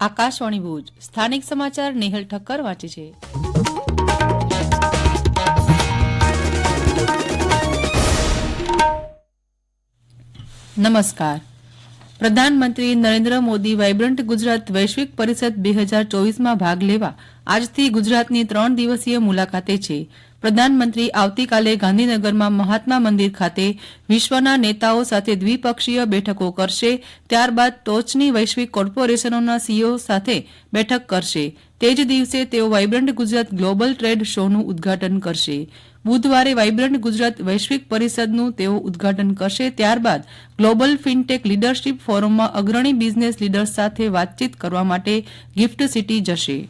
આકાશવાણી ભુજ. સ્થાનિક સમાચાર નેહલ ઠક્કર વાંચે છે. નમસ્કાર. પ્રધાનમંત્રી નરેન્દ્ર મોદી વાઇબ્રન્ટ ગુજરાત વૈશ્વિક પરિષદ બે હજાર ચોવીસમાં ભાગ લેવા આજથી ગુજરાતની ત્રણ દિવસીય મુલાકાતે છે. પ્રધાનમંત્રી આવતીકાલે ગાંધીનગરમાં મહાત્મા મંદિર ખાતે વિશ્વના નેતાઓ સાથે દ્વિપક્ષીય બેઠકો કરશે. ત્યારબાદ ટોચની વૈશ્વિક કોર્પોરેશનોના સીઈઓ સાથે બેઠક કરશે. તે જ દિવસે તેઓ વાઇબ્રન્ટ ગુજરાત ગ્લોબલ ટ્રેડ શોનું ઉદ્ઘાટન કરશે. બુધવારે વાઇબ્રન્ટ ગુજરાત વૈશ્વિક પરિષદનું તેઓ ઉદ્ઘાટન કરશે. ત્યારબાદ ગ્લોબલ ફિનટેક લીડરશીપ ફોરમમાં અગ્રણી બિઝનેસ લીડર્સ સાથે વાતચીત કરવા માટે ગિફ્ટ સિટી જશે.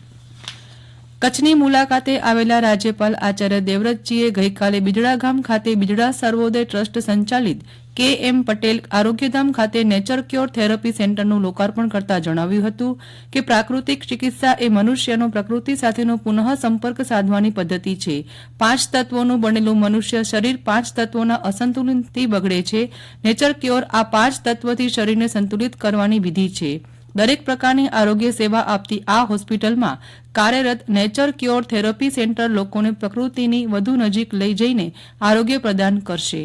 કચ્છની મુલાકાતે આવેલા રાજ્યપાલ આચાર્ય દેવવ્રતજીએ ગઈકાલે બિદડા ગામ ખાતે બિદડા સર્વોદય ટ્રસ્ટ સંચાલિત કે એમ પટેલ આરોગ્યધામ ખાતે નેચર ક્યોર થેરપી સેન્ટરનું લોકાર્પણ કરતા જણાવ્યું હતું કે પ્રાકૃતિક ચિકિત્સા એ મનુષ્યનો પ્રકૃતિ સાથેનો પુનઃ સંપર્ક સાધવાની પદ્ધતિ છે. પાંચ તત્વોનું બનેલું મનુષ્ય શરીર પાંચ તત્વોના અસંતુલનથી બગડે છે. નેચર ક્યોર આ પાંચ તત્વથી શરીરને સંતુલિત કરવાની વિધિ છે. દરેક પ્રકારની આરોગ્ય સેવા આપતી આ હોસ્પિટલમાં કાર્યરત નેચર ક્યોર થેરપી સેન્ટર લોકોને પ્રકૃતિની વધુ નજીક લઈ જઈને આરોગ્ય પ્રદાન કરશે.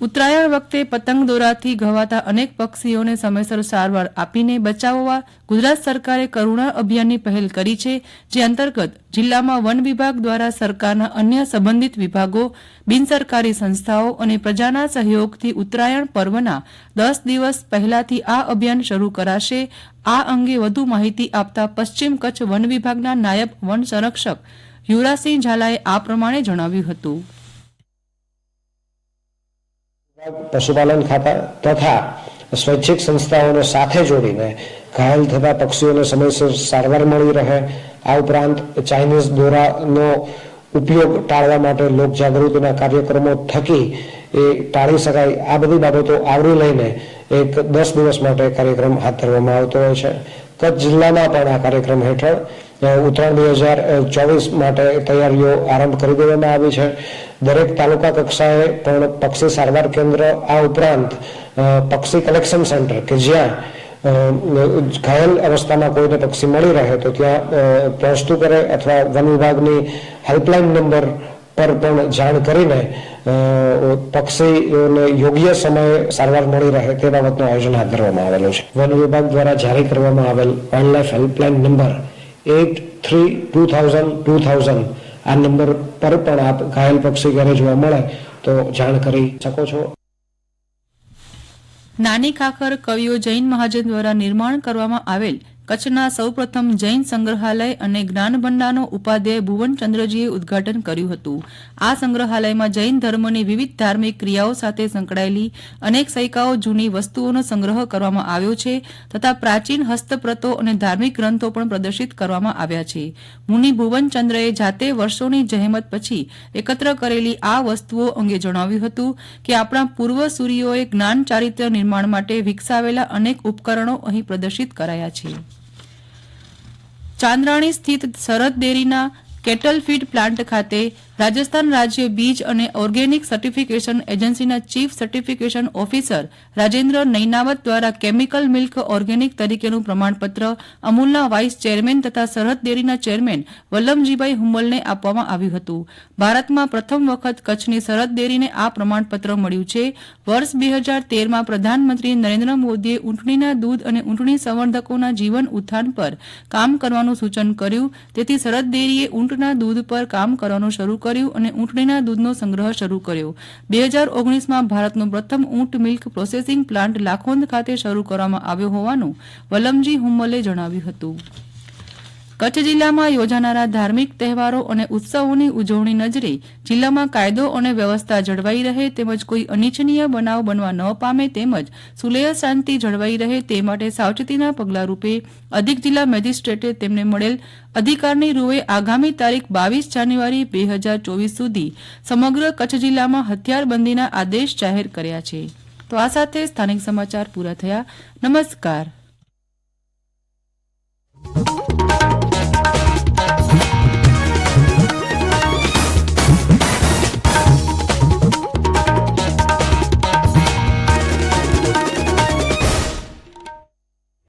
ઉત્તરાયણ વખતે પતંગ દોરાથી ઘવાતા અનેક પક્ષીઓને સમયસર સારવાર આપીને બચાવવા ગુજરાત સરકારે કરુણા અભિયાનની પહેલ કરી છે, જે અંતર્ગત જિલ્લામાં વન વિભાગ દ્વારા સરકારના અન્ય સંબંધિત વિભાગો, બિનસરકારી સંસ્થાઓ અને પ્રજાના સહયોગથી ઉત્તરાયણ પર્વના દસ દિવસ પહેલાથી આ અભિયાન શરૂ કરાશે. આ અંગે વધુ માહિતી આપતા પશ્ચિમ કચ્છ વન વિભાગના નાયબ વન સંરક્ષક યુવરાજસિંહ ઝાલાએ આ પ્રમાણે જણાવ્યું હતું. પશુપાલન ખાતા તથા સ્વૈચ્છિક સંસ્થાઓને સાથે જોડીને ઘાયલ થતા પક્ષીઓને સમયસર સારવાર મળી રહે. આ ઉપરાંત ચાઇનીઝ દોરાનો ઉપયોગ ટાળવા માટે લોક જાગૃતિના કાર્યક્રમો થકી એ ટાળી શકાય. આ બધી બાબતો આવરી લઈને એક દસ દિવસ માટે કાર્યક્રમ હાથ ધરવામાં આવતો હોય છે. કચ્છ જિલ્લામાં પણ આ કાર્યક્રમ હેઠળ ઉત્તરાયણ બે હજાર ચોવીસ માટે તૈયારીઓ આરંભ કરી દેવામાં આવી છે. દરેક તાલુકા કક્ષાએ પણ પક્ષી સારવાર કેન્દ્ર આ ઉપરાંત પક્ષી કલેક્શન સેન્ટર કે જ્યાં ઘાયલ અવસ્થામાં કોઈને પક્ષી મળી રહે તો ત્યાં પહોંચતું કરે અથવા વન વિભાગની હેલ્પલાઇન નંબર પર પણ જાણ કરીને પક્ષીઓને યોગ્ય સમયે સારવાર મળી રહે તે બાબતનું આયોજન હાથ ધરવામાં આવેલું છે. વન વિભાગ દ્વારા જારી કરવામાં આવેલ wild helpline number eight three two thousand two thousand આ નંબર પર પણ આપ ઘાયલ પક્ષી ઘરે જોવા મળે તો જાણ કરી શકો છો. નાની ખાખર કવિઓ જૈન મહાજન દ્વારા નિર્માણ કરવામાં આવેલ કચ્છના સૌપ્રથમ જૈન સંગ્રહાલય અને જ્ઞાન ભંડારનો ઉપાધ્યાય ભુવનચંદ્રજીએ ઉદ્ઘાટન કર્યું હતું. આ સંગ્રહાલયમાં જૈન ધર્મની વિવિધ ધાર્મિક ક્રિયાઓ સાથે સંકળાયેલી અનેક સૈકાઓ જૂની વસ્તુઓનો સંગ્રહ કરવામાં આવ્યો છે તથા પ્રાચીન હસ્તપ્રતો અને ધાર્મિક ગ્રંથો પણ પ્રદર્શિત કરવામાં આવ્યા છે. મુનિ ભુવનચંદ્રએ જાતે વર્ષોની જહેમત પછી એકત્ર કરેલી આ વસ્તુઓ અંગે જણાવ્યું હતું કે આપણા પૂર્વ સૂર્યોએ જ્ઞાન ચારિત્ર્ય નિર્માણ માટે વિકસાવેલા અનેક ઉપકરણો અહીં પ્રદર્શિત કરાયા છે. ચાંદ્રાણી સ્થિત સરહદ ડેરીના કેટલ ફીડ પ્લાન્ટ ખાતે રાજસ્થાન રાજ્ય બીજ અને ઓર્ગેનિક સર્ટિફિકેશન એજન્સીના chief certification officer Rajendra Nainawat દ્વારા કેમિકલ મિલ્ક ઓર્ગેનિક તરીકેનું પ્રમાણપત્ર, અમૂલના વાઇસ ચેરમેન તથા સરહદ ડેરીના ચેરમેન વલ્લભજીભાઈ હુંબલને આપવામાં આવ્યું હતું. ભારતમાં પ્રથમ વખત કચ્છની સરહદ ડેરીને આ પ્રમાણપત્ર મળ્યું છે. વર્ષ બે હજાર તેરમાં પ્રધાનમંત્રી નરેન્દ્ર મોદીએ ઊંટણીના દૂધ અને ઊંટણી સંવર્ધકોના જીવન ઉત્થાન પર કામ કરવાનું સૂચન કર્યું. તેથી સરહદ ડેરીએ ઊંટના દૂધ પર કામ કરવાનું શરૂ કર્યું અને ઊંટણીના દૂધનો સંગ્રહ શરૂ કર્યો. બે હજાર ઓગણીસમાં ભારતનો પ્રથમ ઊંટ મિલ્ક પ્રોસેસિંગ પ્લાન્ટ લાખોંદ ખાતે શરૂ કરવામાં આવ્યો હોવાનું વલમજી હુમ્મલે જણાવ્યું હતું. કચ્છ જિલ્લામાં યોજાનારા ધાર્મિક તહેવારો અને ઉત્સવોની ઉજવણી નજરે જિલ્લામાં કાયદો અને વ્યવસ્થા જળવાઈ રહે તેમજ કોઈ અનિચ્છનીય બનાવ બનવા ન પામે તેમજ સુલેહ શાંતિ જળવાઈ રહે તે માટે સાવચેતીના પગલારૂપે અધિક જિલ્લા મેજિસ્ટ્રેટે તેમને મળેલ અધિકારની રૂએ આગામી તારીખ બાવીસ જાન્યુઆરી બે હજાર ચોવીસ સુધી સમગ્ર કચ્છ જિલ્લામાં હથિયારબંધીના આદેશ જાહેર કર્યા છે. તો આ સાથે સ્થાનિક સમાચાર પૂરા થયા. નમસ્કાર.